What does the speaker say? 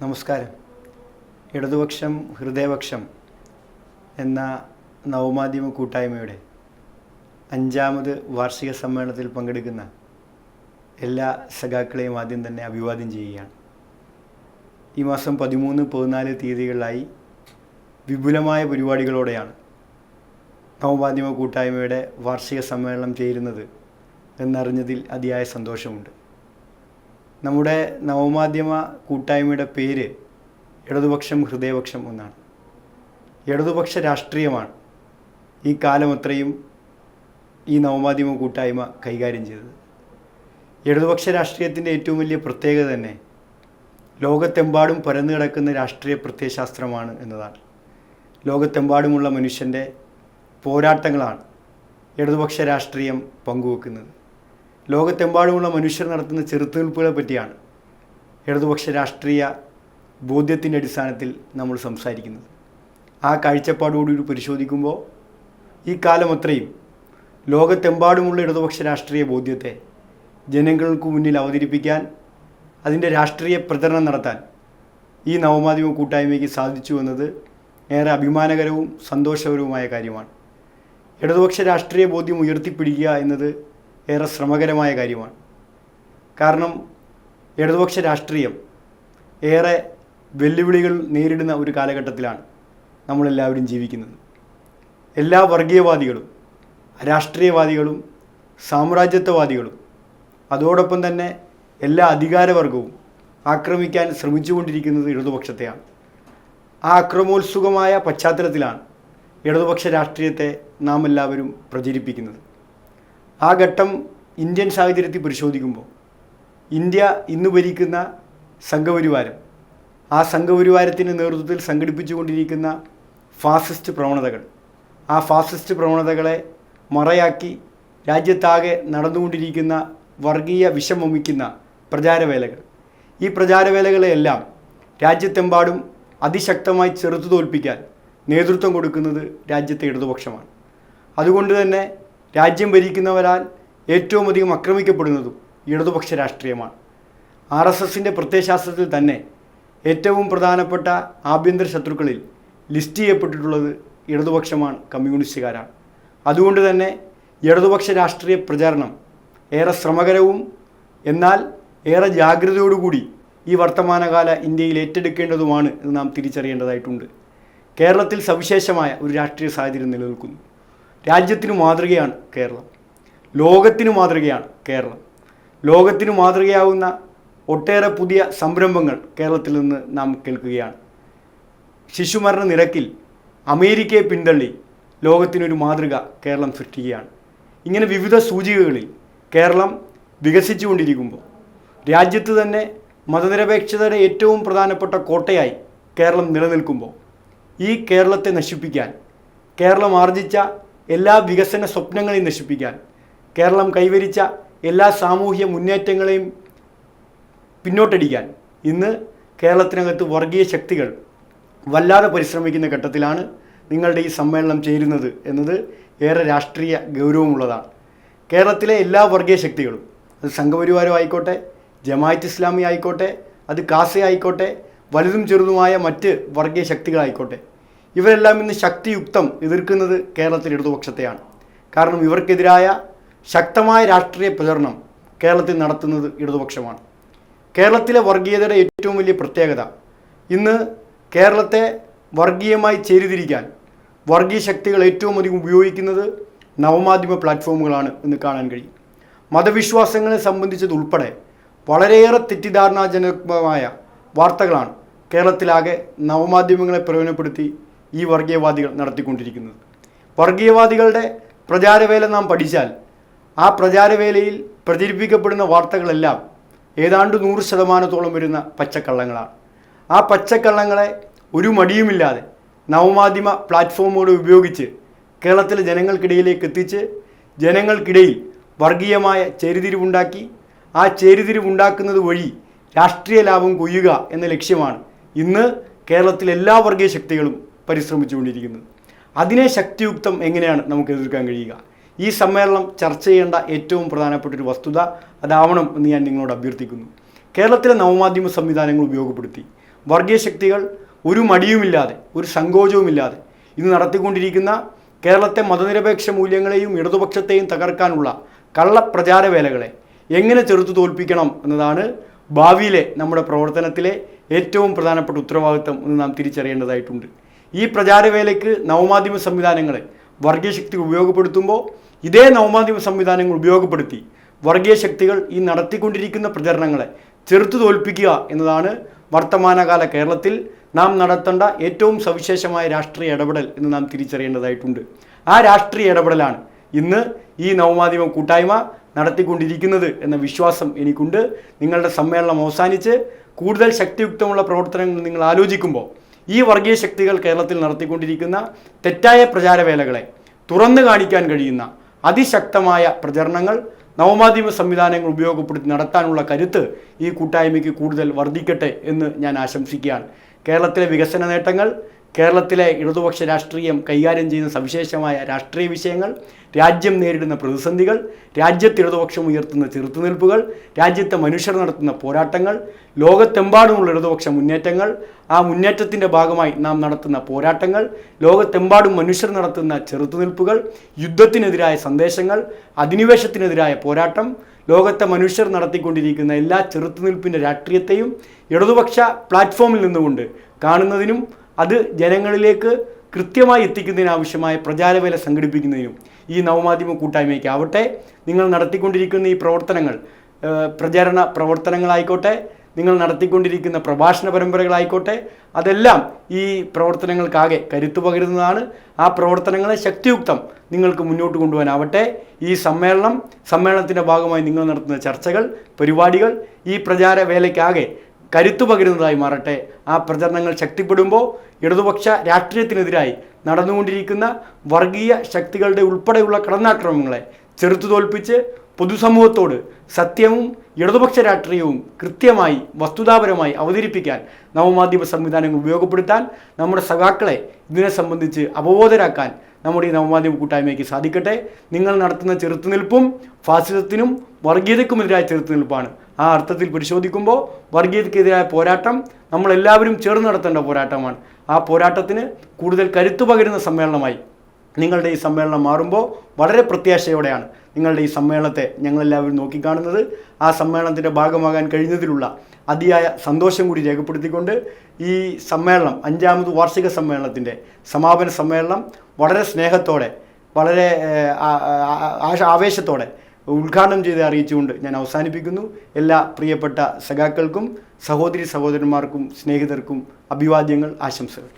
നമസ്കാരം. ഇടതുപക്ഷം ഹൃദയപക്ഷം എന്ന നവമാധ്യമ കൂട്ടായ്മയുടെ അഞ്ചാമത് വാർഷിക സമ്മേളനത്തിൽ പങ്കെടുക്കുന്ന എല്ലാ സഖാക്കളെയും ആദ്യം തന്നെ അഭിവാദ്യം ചെയ്യുകയാണ്. ഈ മാസം പതിമൂന്ന് പതിനാല് തീയതികളിലായി വിപുലമായ പരിപാടികളോടെയാണ് നവമാധ്യമ കൂട്ടായ്മയുടെ വാർഷിക സമ്മേളനം ചേരുന്നത് എന്നറിഞ്ഞതിൽ അതിയായ സന്തോഷമുണ്ട്. നമ്മുടെ നവമാധ്യമ കൂട്ടായ്മയുടെ പേര് ഇടതുപക്ഷം ഹൃദയപക്ഷം എന്നാണ്. ഇടതുപക്ഷ രാഷ്ട്രീയമാണ് ഈ കാലം അത്രയും ഈ നവമാധ്യമ കൂട്ടായ്മ കൈകാര്യം ചെയ്തത്. ഇടതുപക്ഷ രാഷ്ട്രീയത്തിന്റെ ഏറ്റവും വലിയ പ്രത്യേകത തന്നെ ലോകത്തെമ്പാടും പരന്നു കിടക്കുന്ന രാഷ്ട്രീയ പ്രത്യയശാസ്ത്രമാണ് എന്നതാണ്. ലോകത്തെമ്പാടുമുള്ള മനുഷ്യന്റെ പോരാട്ടങ്ങളാണ് ഇടതുപക്ഷ രാഷ്ട്രീയം പങ്കുവെക്കുന്നത്. ലോകത്തെമ്പാടുമുള്ള മനുഷ്യർ നടത്തുന്ന ചെറുത്തുനിൽപ്പുകളെ പറ്റിയാണ് ഇടതുപക്ഷ രാഷ്ട്രീയ ബോധ്യത്തിന്റെ അടിസ്ഥാനത്തിൽ നമ്മൾ സംസാരിക്കുന്നത്. ആ കാഴ്ചപ്പാടോടുകൂടി പരിശോധിക്കുമ്പോൾ ഈ കാലം അത്രയും ലോകത്തെമ്പാടുമുള്ള ഇടതുപക്ഷ രാഷ്ട്രീയ ബോധ്യത്തെ ജനങ്ങൾക്ക് മുന്നിൽ അവതരിപ്പിക്കാൻ അതിന്റെ രാഷ്ട്രീയ പ്രചരണം നടത്താൻ ഈ നവമാധ്യമ കൂട്ടായ്മയ്ക്ക് സാധിച്ചു എന്നത് ഏറെ അഭിമാനകരവും സന്തോഷകരവുമായ കാര്യമാണ്. ഇടതുപക്ഷ രാഷ്ട്രീയ ബോധ്യം ഉയർത്തിപ്പിടിക്കുക എന്നത് ഏറെ ശ്രമകരമായ കാര്യമാണ്. കാരണം ഇടതുപക്ഷ രാഷ്ട്രീയം ഏറെ വെല്ലുവിളികൾ നേരിടുന്ന ഒരു കാലഘട്ടത്തിലാണ് നമ്മളെല്ലാവരും ജീവിക്കുന്നത്. എല്ലാ വർഗീയവാദികളും രാഷ്ട്രീയവാദികളും സാമ്രാജ്യത്വവാദികളും അതോടൊപ്പം തന്നെ എല്ലാ അധികാരവർഗവും ആക്രമിക്കാൻ ശ്രമിച്ചുകൊണ്ടിരിക്കുന്നത് ഇടതുപക്ഷത്തെയാണ്. ആ അക്രമോത്സുകമായ പശ്ചാത്തലത്തിലാണ് ഇടതുപക്ഷ രാഷ്ട്രീയത്തെ നാം എല്ലാവരും പ്രചരിപ്പിക്കുന്നത്. ആ ഘട്ടം ഇന്ത്യൻ സാഹചര്യത്തിൽ പരിശോധിക്കുമ്പോൾ ഇന്ത്യ ഇന്ന് ഭരിക്കുന്ന സംഘപരിവാരം ആ സംഘപരിവാരത്തിന്റെ നേതൃത്വത്തിൽ സംഘടിപ്പിച്ചുകൊണ്ടിരിക്കുന്ന ഫാസിസ്റ്റ് പ്രവണതകൾ ആ ഫാസിസ്റ്റ് പ്രവണതകളെ മറയാക്കി രാജ്യത്താകെ നടന്നുകൊണ്ടിരിക്കുന്ന വർഗീയ വിഷം വമിക്കുന്ന പ്രചാരവേലകൾ. ഈ പ്രചാരവേലകളെയെല്ലാം രാജ്യത്തെമ്പാടും അതിശക്തമായി ചെറുത്തു തോൽപ്പിക്കാൻ നേതൃത്വം കൊടുക്കുന്നത് രാജ്യത്തെ ഇടതുപക്ഷമാണ്. അതുകൊണ്ട് തന്നെ രാജ്യം ഭരിക്കുന്നവരാൽ ഏറ്റവും അധികം ആക്രമിക്കപ്പെടുന്നതും ഇടതുപക്ഷ രാഷ്ട്രീയമാണ്. ആർ എസ് എസിന്റെ പ്രത്യയശാസ്ത്രത്തിൽ തന്നെ ഏറ്റവും പ്രധാനപ്പെട്ട ആഭ്യന്തര ശത്രുക്കളിൽ ലിസ്റ്റ് ചെയ്യപ്പെട്ടിട്ടുള്ളത് ഇടതുപക്ഷമാണ് കമ്മ്യൂണിസ്റ്റുകാരാണ്. അതുകൊണ്ട് തന്നെ ഇടതുപക്ഷ രാഷ്ട്രീയ പ്രചാരണം ഏറെ ശ്രമകരവും എന്നാൽ ഏറെ ജാഗ്രതയോടുകൂടി ഈ വർത്തമാനകാല ഇന്ത്യയിൽ ഏറ്റെടുക്കേണ്ടതുമാണ് എന്ന് നാം തിരിച്ചറിയേണ്ടതായിട്ടുണ്ട്. കേരളത്തിൽ സവിശേഷമായ ഒരു രാഷ്ട്രീയ സാഹചര്യം നിലനിൽക്കുന്നു. രാജ്യത്തിന് മാതൃകയാണ് കേരളം. ലോകത്തിന് മാതൃകയാണ് കേരളം. ലോകത്തിന് മാതൃകയാവുന്ന ഒട്ടേറെ പുതിയ സംരംഭങ്ങൾ കേരളത്തിൽ നിന്ന് നാം കേൾക്കുകയാണ്. ശിശുമരണ നിരക്കിൽ അമേരിക്കയെ പിന്തള്ളി ലോകത്തിനൊരു മാതൃക കേരളം സൃഷ്ടിക്കുകയാണ്. ഇങ്ങനെ വിവിധ സൂചികകളിൽ കേരളം വികസിച്ചുകൊണ്ടിരിക്കുമ്പോൾ രാജ്യത്ത് തന്നെ മതനിരപേക്ഷതയുടെ ഏറ്റവും പ്രധാനപ്പെട്ട കോട്ടയായി കേരളം നിലനിൽക്കുമ്പോൾ ഈ കേരളത്തെ നശിപ്പിക്കാൻ കേരളം ആർജിച്ച എല്ലാ വികസന സ്വപ്നങ്ങളെയും നശിപ്പിക്കാൻ. കേരളം കൈവരിച്ച എല്ലാ സാമൂഹ്യ മുന്നേറ്റങ്ങളെയും പിന്നോട്ടടിക്കാൻ ഇന്ന് കേരളത്തിനകത്ത് വർഗീയ ശക്തികൾ വല്ലാതെ പരിശ്രമിക്കുന്ന ഘട്ടത്തിലാണ് നിങ്ങളുടെ ഈ സമ്മേളനം ചേരുന്നത് എന്നത് ഏറെ രാഷ്ട്രീയ ഗൗരവമുള്ളതാണ്. കേരളത്തിലെ എല്ലാ വർഗീയ ശക്തികളും അത് സംഘപരിവാരം ആയിക്കോട്ടെ ജമായത്ത് ഇസ്ലാമി ആയിക്കോട്ടെ അത് കാസ ആയിക്കോട്ടെ വലുതും ചെറുതുമായ മറ്റ് വർഗീയ ശക്തികളായിക്കോട്ടെ ഇവരെല്ലാം ഇന്ന് ശക്തിയുക്തം എതിർക്കുന്നത് കേരളത്തിൽ ഇടതുപക്ഷത്തെയാണ്. കാരണം ഇവർക്കെതിരായ ശക്തമായ രാഷ്ട്രീയ പ്രചരണം കേരളത്തിൽ നടത്തുന്നത് ഇടതുപക്ഷമാണ്. കേരളത്തിലെ വർഗീയതയുടെ ഏറ്റവും വലിയ പ്രത്യേകത ഇന്ന് കേരളത്തെ വർഗീയമായി ചേരിതിരിക്കാൻ വർഗീയ ശക്തികൾ ഏറ്റവും അധികം ഉപയോഗിക്കുന്നത് നവമാധ്യമ പ്ലാറ്റ്ഫോമുകളാണ് എന്ന് കാണാൻ കഴിയും. മതവിശ്വാസങ്ങളെ സംബന്ധിച്ചതുൾപ്പെടെ വളരെയേറെ തെറ്റിദ്ധാരണാജനകമായ വാർത്തകളാണ് കേരളത്തിലാകെ നവമാധ്യമങ്ങളെ പ്രയോജനപ്പെടുത്തി ഈ വർഗീയവാദികൾ നടത്തിക്കൊണ്ടിരിക്കുന്നത്. വർഗീയവാദികളുടെ പ്രചാരവേല നാം പഠിച്ചാൽ ആ പ്രചാരവേലയിൽ പ്രചരിപ്പിക്കപ്പെടുന്ന വാർത്തകളെല്ലാം ഏതാണ്ട് നൂറ് ശതമാനത്തോളം വരുന്ന പച്ചക്കള്ളങ്ങളാണ്. ആ പച്ചക്കള്ളങ്ങളെ ഒരു മടിയുമില്ലാതെ നവമാധ്യമ പ്ലാറ്റ്ഫോമുകൾ ഉപയോഗിച്ച് കേരളത്തിലെ ജനങ്ങൾക്കിടയിലേക്ക് എത്തിച്ച് ജനങ്ങൾക്കിടയിൽ വർഗീയമായ ചേരിതിരിവുണ്ടാക്കി ആ ചേരിതിരിവുണ്ടാക്കുന്നത് വഴി രാഷ്ട്രീയ ലാഭം കൊയ്യുക എന്ന ലക്ഷ്യമാണ് ഇന്ന് കേരളത്തിലെ എല്ലാ വർഗീയ ശക്തികളും പരിശ്രമിച്ചുകൊണ്ടിരിക്കുന്നത്. അതിനെ ശക്തിയുക്തം എങ്ങനെയാണ് നമുക്ക് എതിർക്കാൻ കഴിയുക? ഈ സമ്മേളനം ചർച്ച ചെയ്യേണ്ട ഏറ്റവും പ്രധാനപ്പെട്ട ഒരു വസ്തുത അതാവണം എന്ന് ഞാൻ നിങ്ങളോട് അഭ്യർത്ഥിക്കുന്നു. കേരളത്തിലെ നവമാധ്യമ സംവിധാനങ്ങൾ ഉപയോഗപ്പെടുത്തി. വർഗീയ ശക്തികൾ ഒരു മടിയുമില്ലാതെ ഒരു സങ്കോചവുമില്ലാതെ ഇന്ന് നടത്തിക്കൊണ്ടിരിക്കുന്ന കേരളത്തെ മതനിരപേക്ഷ മൂല്യങ്ങളെയും ഇടതുപക്ഷത്തെയും തകർക്കാനുള്ള കള്ളപ്രചാര വേലകളെ എങ്ങനെ ചെറുത്തു തോൽപ്പിക്കണം എന്നതാണ് ഭാവിയിലെ നമ്മുടെ പ്രവർത്തനത്തിലെ ഏറ്റവും പ്രധാനപ്പെട്ട ഉത്തരവാദിത്വം എന്ന് നാം തിരിച്ചറിയേണ്ടതായിട്ടുണ്ട്. ഈ പ്രചാരവേലയ്ക്ക് നവമാധ്യമ സംവിധാനങ്ങളെ വർഗീയ ശക്തി ഉപയോഗപ്പെടുത്തുമ്പോൾ ഇതേ നവമാധ്യമ സംവിധാനങ്ങൾ ഉപയോഗപ്പെടുത്തി വർഗീയ ശക്തികൾ ഈ നടത്തിക്കൊണ്ടിരിക്കുന്ന പ്രചരണങ്ങളെ ചെറുത്തു തോൽപ്പിക്കുക എന്നതാണ് വർത്തമാനകാല കേരളത്തിൽ നാം നടത്തേണ്ട ഏറ്റവും സവിശേഷമായ രാഷ്ട്രീയ ഇടപെടൽ എന്ന് നാം തിരിച്ചറിയേണ്ടതായിട്ടുണ്ട്. ആ രാഷ്ട്രീയ ഇടപെടലാണ് ഇന്ന് ഈ നവമാധ്യമ കൂട്ടായ്മ നടത്തിക്കൊണ്ടിരിക്കുന്നത് എന്ന വിശ്വാസം എനിക്കുണ്ട്. നിങ്ങളുടെ സമ്മേളനം അവസാനിച്ച് കൂടുതൽ ശക്തിയുക്തമുള്ള പ്രവർത്തനങ്ങൾ നിങ്ങൾ ആലോചിക്കുമ്പോൾ ഈ വർഗീയ ശക്തികൾ കേരളത്തിൽ നടത്തിക്കൊണ്ടിരിക്കുന്ന തെറ്റായ പ്രചാരവേലകളെ തുറന്നു കാണിക്കാൻ കഴിയുന്ന അതിശക്തമായ പ്രചരണങ്ങൾ നവമാധ്യമ സംവിധാനങ്ങൾ ഉപയോഗപ്പെടുത്തി നടത്താനുള്ള കരുത്ത് ഈ കൂട്ടായ്മയ്ക്ക് കൂടുതൽ വർദ്ധിക്കട്ടെ എന്ന് ഞാൻ ആശംസിക്കുകയാണ്. കേരളത്തിലെ വികസന നേട്ടങ്ങൾ കേരളത്തിലെ ഇടതുപക്ഷ രാഷ്ട്രീയം കൈകാര്യം ചെയ്യുന്ന സവിശേഷമായ രാഷ്ട്രീയ വിഷയങ്ങൾ രാജ്യം നേരിടുന്ന പ്രതിസന്ധികൾ രാജ്യത്ത് ഇടതുപക്ഷം ഉയർത്തുന്ന ചെറുത്തുനിൽപ്പുകൾ രാജ്യത്തെ മനുഷ്യർ നടത്തുന്ന പോരാട്ടങ്ങൾ ലോകത്തെമ്പാടുമുള്ള ഇടതുപക്ഷ മുന്നേറ്റങ്ങൾ ആ മുന്നേറ്റത്തിന്റെ ഭാഗമായി നാം നടത്തുന്ന പോരാട്ടങ്ങൾ ലോകത്തെമ്പാടും മനുഷ്യർ നടത്തുന്ന ചെറുത്തുനിൽപ്പുകൾ യുദ്ധത്തിനെതിരായ സന്ദേശങ്ങൾ അധിനിവേശത്തിനെതിരായ പോരാട്ടം ലോകത്തെ മനുഷ്യർ നടത്തിക്കൊണ്ടിരിക്കുന്ന എല്ലാ ചെറുത്തുനിൽപ്പിന്റെ രാഷ്ട്രീയത്തെയും ഇടതുപക്ഷ പ്ലാറ്റ്ഫോമിൽ നിന്നുകൊണ്ട് കാണുന്നതിനും അത് ജനങ്ങളിലേക്ക് കൃത്യമായി എത്തിക്കുന്നതിനാവശ്യമായ പ്രചാരവേല സംഘടിപ്പിക്കുന്നതിനും ഈ നവമാധ്യമ കൂട്ടായ്മയ്ക്ക് ആവട്ടെ നിങ്ങൾ നടത്തിക്കൊണ്ടിരിക്കുന്ന ഈ പ്രവർത്തനങ്ങൾ പ്രചരണ പ്രവർത്തനങ്ങളായിക്കോട്ടെ നിങ്ങൾ നടത്തിക്കൊണ്ടിരിക്കുന്ന പ്രഭാഷണ പരമ്പരകളായിക്കോട്ടെ അതെല്ലാം ഈ പ്രവർത്തനങ്ങൾക്കാകെ കരുത്തു പകരുന്നതാണ്. ആ പ്രവർത്തനങ്ങളെ ശക്തിയുക്തം നിങ്ങൾക്ക് മുന്നോട്ട് കൊണ്ടുപോകാനാവട്ടെ ഈ സമ്മേളനം സമ്മേളനത്തിന്റെ ഭാഗമായി നിങ്ങൾ നടത്തുന്ന ചർച്ചകൾ പരിപാടികൾ ഈ പ്രചാര വേലയ്ക്കാകെ കരുത്തു പകരുന്നതായി മാറട്ടെ. ആ പ്രചരണങ്ങൾ ശക്തിപ്പെടുമ്പോൾ ഇടതുപക്ഷ രാഷ്ട്രീയത്തിനെതിരായി നടന്നുകൊണ്ടിരിക്കുന്ന വർഗീയ ശക്തികളുടെ ഉൾപ്പെടെയുള്ള കടന്നാക്രമങ്ങളെ ചെറുത്തു തോൽപ്പിച്ച് പൊതുസമൂഹത്തോട് സത്യവും ഇടതുപക്ഷ രാഷ്ട്രീയവും കൃത്യമായി വസ്തുതാപരമായി അവതരിപ്പിക്കാൻ നവമാധ്യമ സംവിധാനങ്ങൾ ഉപയോഗപ്പെടുത്താൻ നമ്മുടെ സഖാക്കളെ ഇതിനെ സംബന്ധിച്ച് അവബോധരാക്കാൻ നമ്മുടെ ഈ നവമാധ്യമ കൂട്ടായ്മയ്ക്ക് സാധിക്കട്ടെ. നിങ്ങൾ നടത്തുന്ന ചെറുത്തുനിൽപ്പും ഫാസിസത്തിനും വർഗീയതയ്ക്കുമെതിരായ ചെറുത്തുനിൽപ്പാണ് ആ അർത്ഥത്തിൽ പരിശോധിക്കുമ്പോൾ വർഗീയതയ്ക്കെതിരായ പോരാട്ടം നമ്മളെല്ലാവരും ചേർന്ന് നടത്തേണ്ട പോരാട്ടമാണ്. ആ പോരാട്ടത്തിന് കൂടുതൽ കരുത്തു പകരുന്ന സമ്മേളനമായി നിങ്ങളുടെ ഈ സമ്മേളനം മാറുമ്പോൾ വളരെ പ്രത്യാശയോടെയാണ് നിങ്ങളുടെ ഈ സമ്മേളനത്തെ ഞങ്ങളെല്ലാവരും നോക്കിക്കാണുന്നത്. ആ സമ്മേളനത്തിന്റെ ഭാഗമാകാൻ കഴിഞ്ഞതിലുള്ള അതിയായ സന്തോഷം കൂടി രേഖപ്പെടുത്തിക്കൊണ്ട് ഈ സമ്മേളനം അഞ്ചാമത് വാർഷിക സമ്മേളനത്തിന്റെ സമാപന സമ്മേളനം വളരെ സ്നേഹത്തോടെ വളരെ ആവേശത്തോടെ ഉദ്ഘാടനം ചെയ്ത് അറിയിച്ചുകൊണ്ട് ഞാൻ അവസാനിപ്പിക്കുന്നു. എല്ലാ പ്രിയപ്പെട്ട സഖാക്കൾക്കും സഹോദരി സഹോദരന്മാർക്കും സ്നേഹിതർക്കും അഭിവാദ്യങ്ങൾ ആശംസകൾ.